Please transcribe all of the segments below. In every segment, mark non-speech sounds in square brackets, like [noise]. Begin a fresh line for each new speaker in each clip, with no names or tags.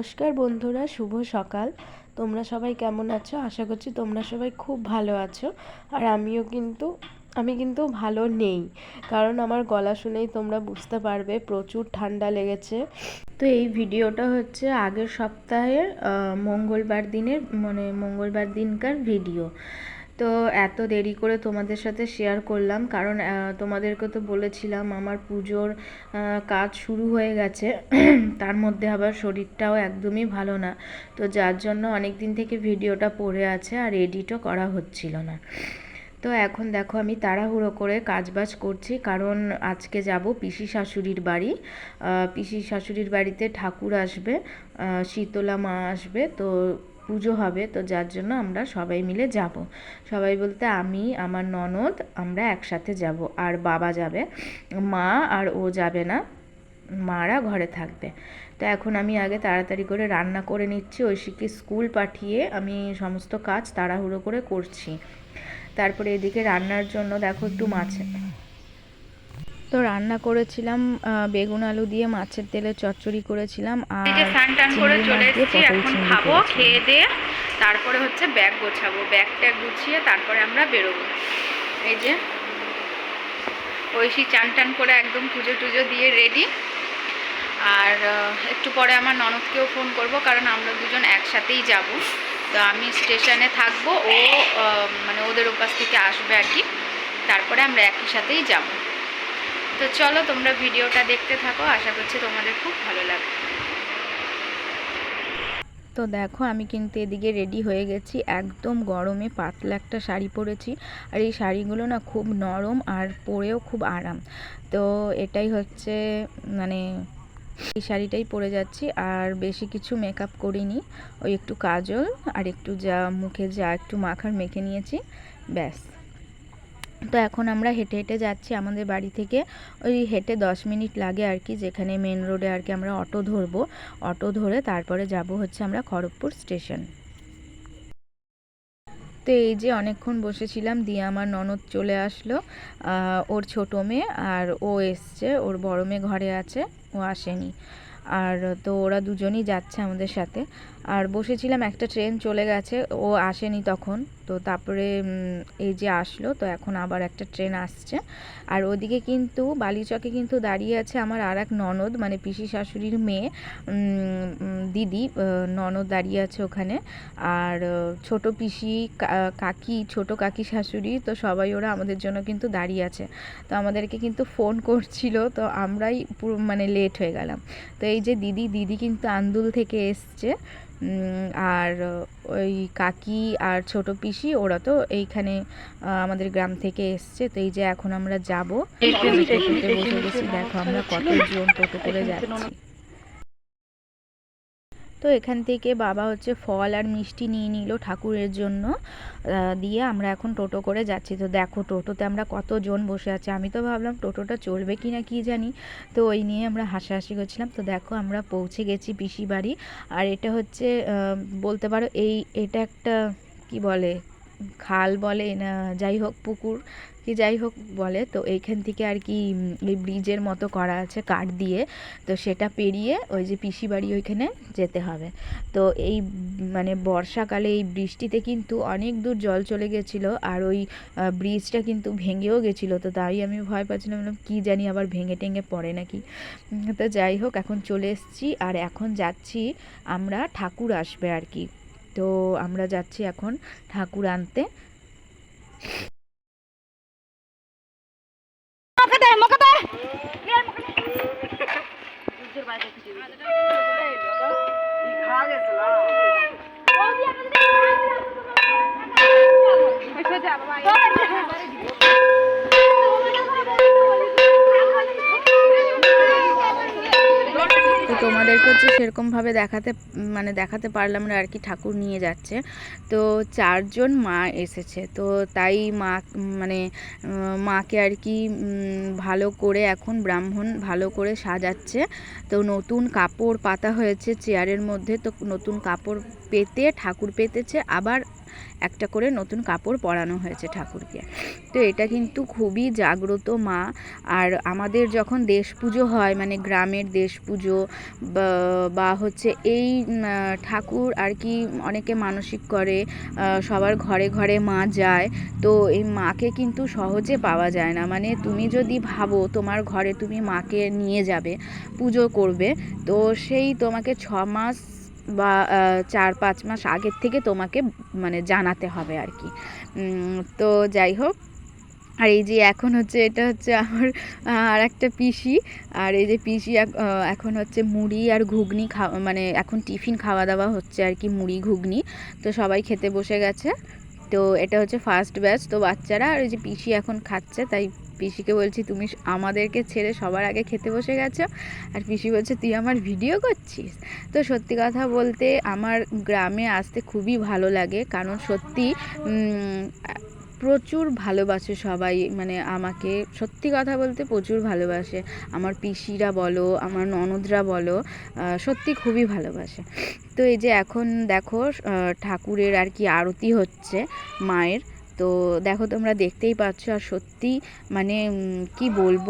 নমস্কার বন্ধুরা, শুভ সকাল। তোমরা সবাই কেমন আছো? আশা করছি তোমরা সবাই খুব ভালো আছো। আর আমিও কিন্তু, আমি কিন্তু ভালো নেই। কারণ আমার গলা শুনেই তোমরা বুঝতে পারবে, প্রচুর ঠান্ডা লেগেছে। তো এই ভিডিওটা হচ্ছে আগের সপ্তাহের মঙ্গলবার দিনের মানে মঙ্গলবার দিনকার ভিডিও। তো এত দেরি করে তোমাদের সাথে শেয়ার করলাম। কারণ তোমাদেরকে তো বলেছিলাম আমার পুজোর কাজ শুরু হয়ে গেছে। [clears throat] তার মধ্যে আবার শরীরটাও একদমই ভালো না। তো যার জন্য অনেক দিন থেকে ভিডিওটা পড়ে আছে আর এডিটও করা হচ্ছিল না। তো এখন দেখো আমি তাড়াহুড়ো করে কাজবাজ করছি। কারণ, আজকে যাব পিসি শাশুড়ির বাড়ি। পিসি শাশুড়ির বাড়িতে ঠাকুর আসবে। শীতলা মা আসবে। তো পুজো হবে, তো যার জন্য আমরা সবাই মিলে যাব। সবাই বলতে আমি, আমার ননদ, আমরা একসাথে যাব। আর বাবা যাবে। মা আর ও যাবে না। মারা ঘরে থাকবে। তো এখন আমি আগে তাড়াতাড়ি করে রান্না করে নিচ্ছি, ঐশীকে স্কুল পাঠিয়ে আমি সমস্ত কাজ তাড়াহুড়ো করে করছি। তারপরে এদিকে রান্নার জন্য দেখো একটু মাছ তো রান্না করেছিলাম বেগুন আলু দিয়ে মাছের তেলে চচ্চড়ি করেছিলাম আর
এই যে স্নান টান করে চলে এসেছি এখন খাব খেয়ে দিয়ে তারপরে হচ্ছে ব্যাগ গোছাবো। ব্যাগ ট্যাগ গুছিয়ে তারপরে আমরা বেরোবো। এই যে ঐশী চান টান করে একদম পুজো টুজো দিয়ে রেডি আর একটু পরে আমার ননদকেও ফোন করব কারণ আমরা দুজন একসাথেই যাব। তো আমি স্টেশনে থাকব ও মানে ওদের ওপাশ থেকে আসবে আর কি। তারপরে আমরা একই সাথেই যাব। তো চলো তোমরা ভিডিওটা দেখতে থাকো, আশা করছি তোমাদের খুব ভালো লাগবে।
তো দেখো, আমি কিন্তু এদিকে রেডি হয়ে গেছি। একদম গরমে পাতলা একটা শাড়ি পরেছি। আর এই শাড়িগুলো না খুব নরম আর পরেও খুব আরাম। তো এটাই হচ্ছে মানে এই শাড়িটাই পরে যাচ্ছি। আর বেশি কিছু মেকআপ করিনি। ওই একটু কাজল আর একটু যা মুখে যা একটু মাখার মেখে নিয়েছি। ব্যাস। তো এখন আমরা হেঁটে হেঁটে যাচ্ছি আমাদের বাড়ি থেকে। ওই হেঁটে দশ মিনিট লাগে আর কি, যেখানে মেন রোডে আর কি আমরা অটো ধরবো। অটো ধরে তারপরে যাব হচ্ছে আমরা খড়গপুর স্টেশন তো এই যে অনেকক্ষণ বসেছিলাম, দিয়ে আমার ননদ চলে আসলো ওর ছোটো মেয়ে আর ও এসছে, ওর বড় মেয়ে ঘরে আছে, ও আসেনি। আর তো ওরা দুজনই যাচ্ছে আমাদের সাথে। আর বসেছিলাম, একটা ট্রেন চলে গেছে, ও আসেনি তখন। তো তারপরে এই যে আসলো, তো এখন আবার একটা ট্রেন আসছে। আর ওদিকে কিন্তু, বালিচকে কিন্তু দাঁড়িয়ে আছে আমার আর এক ননদ মানে পিসি শাশুড়ির মেয়ে। দিদি ননদ দাঁড়িয়ে আছে ওখানে। আর ছোট পিসি কাকি, ছোট কাকি শাশুড়ি, তো সবাই ওরা আমাদের জন্য কিন্তু দাঁড়িয়ে আছে। তো আমাদেরকে কিন্তু ফোন করছিল, তো আমরাই পুরো মানে লেট হয়ে গেলাম। তো এই যে দিদি দিদি কিন্তু আন্দুল থেকে এসছে। আর ওই কাকি আর ছোট পিসি ওরা তো এইখানে আমাদের গ্রাম থেকে এসছে। তো এই যে এখন আমরা যাব দেখো আমরা কতজন টোটো করে যাচ্ছি। তো এখান থেকে বাবা হচ্ছে ফল আর মিষ্টি নিয়ে নিল ঠাকুরের জন্য। দিয়ে আমরা এখন টোটো করে যাচ্ছি। তো দেখো টোটোতে আমরা কতজন বসে আছি। আমি তো ভাবলাম টোটোটা চলবে কি না কি জানি। তো ওই নিয়ে আমরা হাসাহাসি করছিলাম। তো দেখো আমরা পৌঁছে গেছি পিসি বাড়ি। আর এটা হচ্ছে বলতে পারো এই, এটা একটা কি বলে, খাল বলে না, যাই হোক পুকুর। কি যাই হোক বলে, তো এইখান থেকে আর কি এই ব্রিজের মতো করা আছে কাঠ দিয়ে, তো সেটা পেরিয়ে ওই যে পিসি বাড়ি ওইখানে যেতে হবে। তো এই মানে বর্ষাকালে এই বৃষ্টিতে কিন্তু অনেক দূর জল চলে গেছিল, আর ওই ব্রিজটা কিন্তু ভেঙেও গেছিল, তো তাই আমি ভয় পাচ্ছিলাম কী জানি আবার ভেঙে টেঙে পড়ে নাকি? তো যাই হোক, এখন চলে এসেছি, আর এখন যাচ্ছি আমরা ঠাকুর আসবে আর কি। তো আমরা যাচ্ছি এখন ঠাকুর আনতে। তো তোমাদেরকে হচ্ছে সেরকমভাবে দেখাতে মানে দেখাতে পারলাম না, আর কি ঠাকুর নিয়ে যাচ্ছে। তো চারজন মা এসেছে, তো তাই মা মানে মাকে আর কি ভালো করে এখন ব্রাহ্মণ ভালো করে সাজাচ্ছে। তো নতুন কাপড় পাতা হয়েছে চেয়ারের মধ্যে, তো নতুন কাপড় পেতে, ঠাকুর পেতেছে, আবার একটা করে নতুন কাপড় পরানো হয়েছে ঠাকুরকে। তো এটা কিন্তু খুবই জাগ্রত মা। আর আমাদের যখন দেশ পুজো হয় মানে গ্রামের দেশ পুজো বা- হচ্ছে এই ঠাকুর আর কি অনেকে মানসিক করে সবার ঘরে ঘরে মা যায়, তো এই মাকে কিন্তু সহজে পাওয়া যায় না। মানে তুমি যদি ভাবো তোমার ঘরে তুমি মাকে নিয়ে যাবে, পুজো করবে, তো সেই তোমাকে ছ মাস বা চার, পাঁচ মাস আগের থেকে তোমাকে মানে জানাতে হবে আর কি। তো যাই হোক, আর এই যে এখন হচ্ছে এটা হচ্ছে আমার আর একটা পিসি। আর এই যে পিসি এখন হচ্ছে মুড়ি আর ঘুগনি খাওয়া মানে এখন টিফিন খাওয়া দাওয়া হচ্ছে আর কি মুড়ি, ঘুগনি। তো সবাই খেতে বসে গেছে। তো এটা হচ্ছে ফার্স্ট ব্যাচ। তো বাচ্চারা আর এই যে পিসি এখন খাচ্ছে, তাই পিসিকে বলছি, তুমি আমাদেরকে ছেড়ে সবার আগে খেতে বসে গেছো? আর পিসি বলছে, তুই আমার ভিডিও করছিস? তো সত্যি কথা বলতে আমার গ্রামে আসতে খুবই ভালো লাগে, কারণ সত্যি প্রচুর ভালোবাসে সবাই মানে আমাকে সত্যি কথা বলতে প্রচুর ভালোবাসে। আমার পিসিরা বলো, আমার ননদরা বলো সত্যি খুবই ভালোবাসে। তো এই যে এখন দেখো ঠাকুরের আর কি আরতি হচ্ছে মায়ের তো দেখো তোমরা দেখতেই পাচ্ছ আর সত্যি মানে কি বলব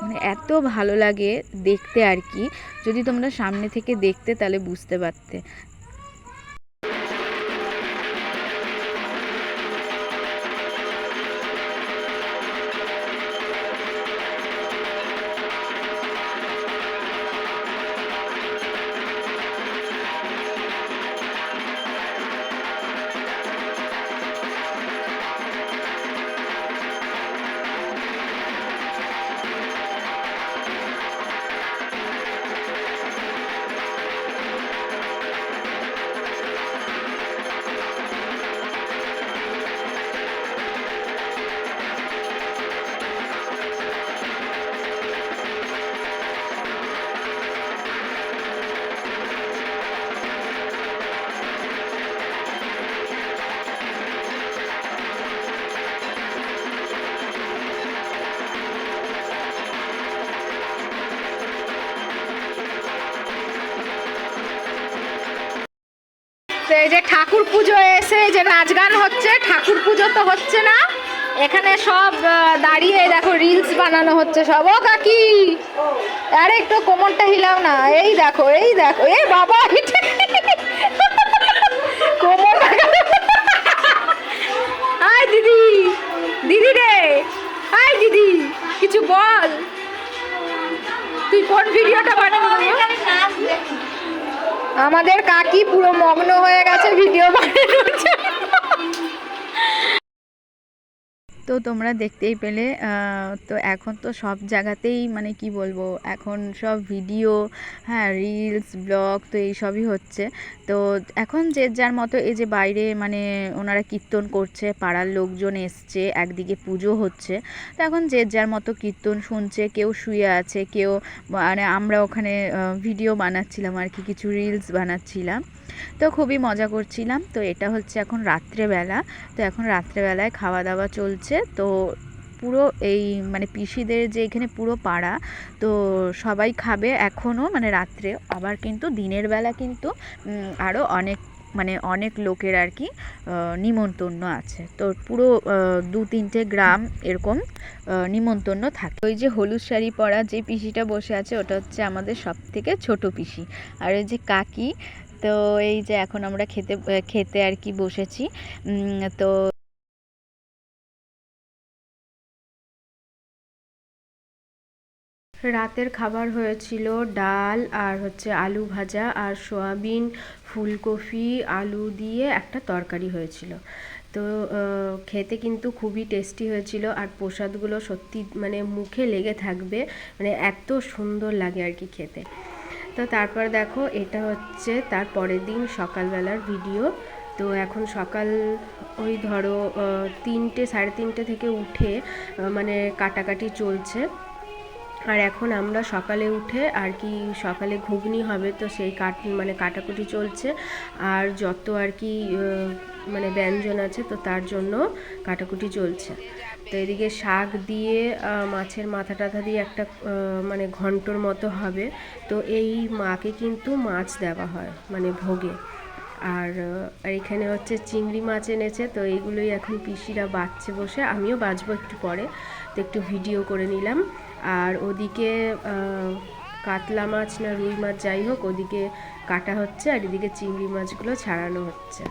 মানে এত ভালো লাগে দেখতে আর কি। যদি তোমরা সামনে থেকে দেখতে তাহলে বুঝতে পারতে। যে ঠাকুর পুজো এসে যে নাচ গান হচ্ছে, ঠাকুর পুজো তো হচ্ছে না। এখানে সব দাঁড়িয়ে দেখো রিলস বানানো হচ্ছে সব। ও কাকি! আরে একটু কোমরটা হিলাও না। এই দেখো এই দেখো। এ বাবা কোমর আয় দিদি দিদি রে। আয় দিদি, কিছু বল। তুই কোন ভিডিওটা বানাবি আমাদের কাকি পুরো মগ্ন হয়ে গেছে ভিডিও বানানোর তো তোমরা দেখতেই পেলে তো এখন তো সব জায়গাতেই মানে কি বলব, এখন সব ভিডিও হ্যাঁ রিলস ব্লগ তো এইসবই হচ্ছে। তো এখন যে যার মতো এই যে বাইরে মানে ওনারা কীর্তন করছে, পাড়ার লোকজন এসছে, একদিকে পুজো হচ্ছে, তো এখন যে যার মতো কীর্তন শুনছে, কেউ শুয়ে আছে, কেউ মানে আমরা ওখানে ভিডিও বানাচ্ছিলাম আর কি, কিছু রিলস বানাচ্ছিলাম। তো খুবই মজা করছিলাম। তো এটা হচ্ছে এখন রাত্রেবেলা। তো এখন রাত্রেবেলায় খাওয়া দাওয়া চলছে। তো পুরো এই মানে পিসিদের যে এখানে পুরো পাড়া তো সবাই খাবে এখনও মানে রাত্রে। আবার কিন্তু দিনের বেলা কিন্তু আরও অনেক মানে অনেক লোকের আর কি আহ, নিমন্ত্রণ আছে। তো পুরো দু তিনটে গ্রাম এরকম আহ, নিমন্ত্রণ থাকে। ওই যে হলুদ শাড়ি পরা যে পিসিটা বসে আছে ওটা হচ্ছে আমাদের সব থেকে ছোট পিসি। আর ওই যে কাকি তো এই যে এখন আমরা খেতে খেতে আর কি বসেছি তো
রাতের খাবার হয়েছিল ডাল আর হচ্ছে আলু ভাজা আর সোয়াবিন, ফুলকপি, আলু দিয়ে একটা তরকারি হয়েছিল। তো খেতে কিন্তু খুবই টেস্টি হয়েছিল আর প্রসাদগুলো সত্যি মানে মুখে লেগে থাকবে মানে এত সুন্দর লাগে আর কি খেতে। তো তারপর দেখো, এটা হচ্ছে তার পরের দিন সকালবেলার ভিডিও তো এখন সকাল ওই ধরো তিনটে, সাড়ে তিনটে থেকে উঠে মানে কাটাকাটি চলছে। আর এখন আমরা সকালে উঠে আর কি সকালে ঘুগনি হবে তো সেই কাট মানে কাটাকুটি চলছে। আর যত আর কি মানে ব্যঞ্জন আছে তো তার জন্য কাটাকুটি চলছে। তো এদিকে শাক দিয়ে মাছের মাথা টাথা দিয়ে একটা মানে ঘন্টর মতো হবে। তো এই মাকে কিন্তু মাছ দেওয়া হয় মানে ভোগে। আর এখানে হচ্ছে চিংড়ি মাছ এনেছে, তো এইগুলোই এখন পিসিরা বাচ্ছে বসে। আমিও বাজবো একটু পরে, তো একটু ভিডিও করে নিলাম। আর ওদিকে কাতলা মাছ না রুই মাছ যাই হোক, ওদিকে কাটা হচ্ছে, আর এদিকে চিংড়ি মাছগুলো ছাড়ানো হচ্ছে।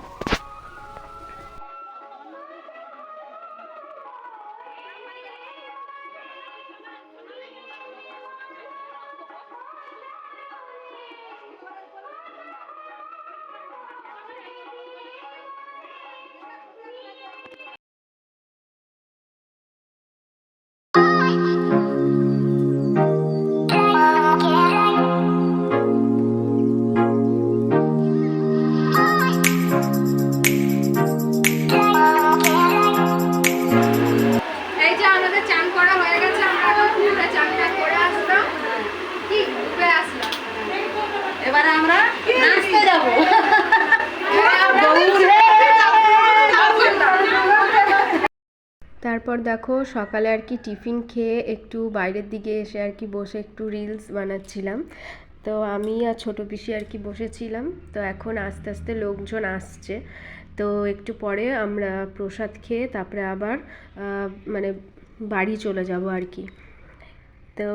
দেখো, সকালে আর কি টিফিন খেয়ে একটু বাইরের দিকে এসে আর কি বসে একটু রিলস বানাচ্ছিলাম। তো আমি আর ছোটো পিসি আর কি বসেছিলাম। তো এখন আস্তে আস্তে লোকজন আসছে। তো একটু পরে আমরা প্রসাদ খেয়ে তারপরে আবার মানে বাড়ি চলে যাব আর কি। তো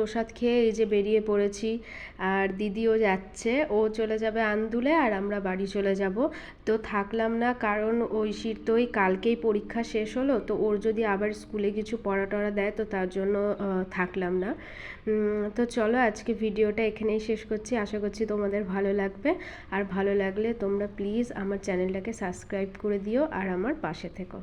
প্রসাদ খেয়ে এই যে বেরিয়ে পড়েছি, আর দিদিও যাচ্ছে, ও চলে যাবে আন্দুলে আর আমরা বাড়ি চলে যাব। তো থাকলাম না কারণ ঐশীর তো ওই কালকেই পরীক্ষা শেষ হলো, তো ওর যদি আবার স্কুলে কিছু পড়া টড়া দেয় তো তার জন্য থাকলাম না। তো চলো আজকে ভিডিওটা এখানেই শেষ করছি, আশা করছি তোমাদের ভালো লাগবে। আর ভালো লাগলে তোমরা প্লিজ আমার চ্যানেলটাকে সাবস্ক্রাইব করে দিও আর আমার পাশে থেকো।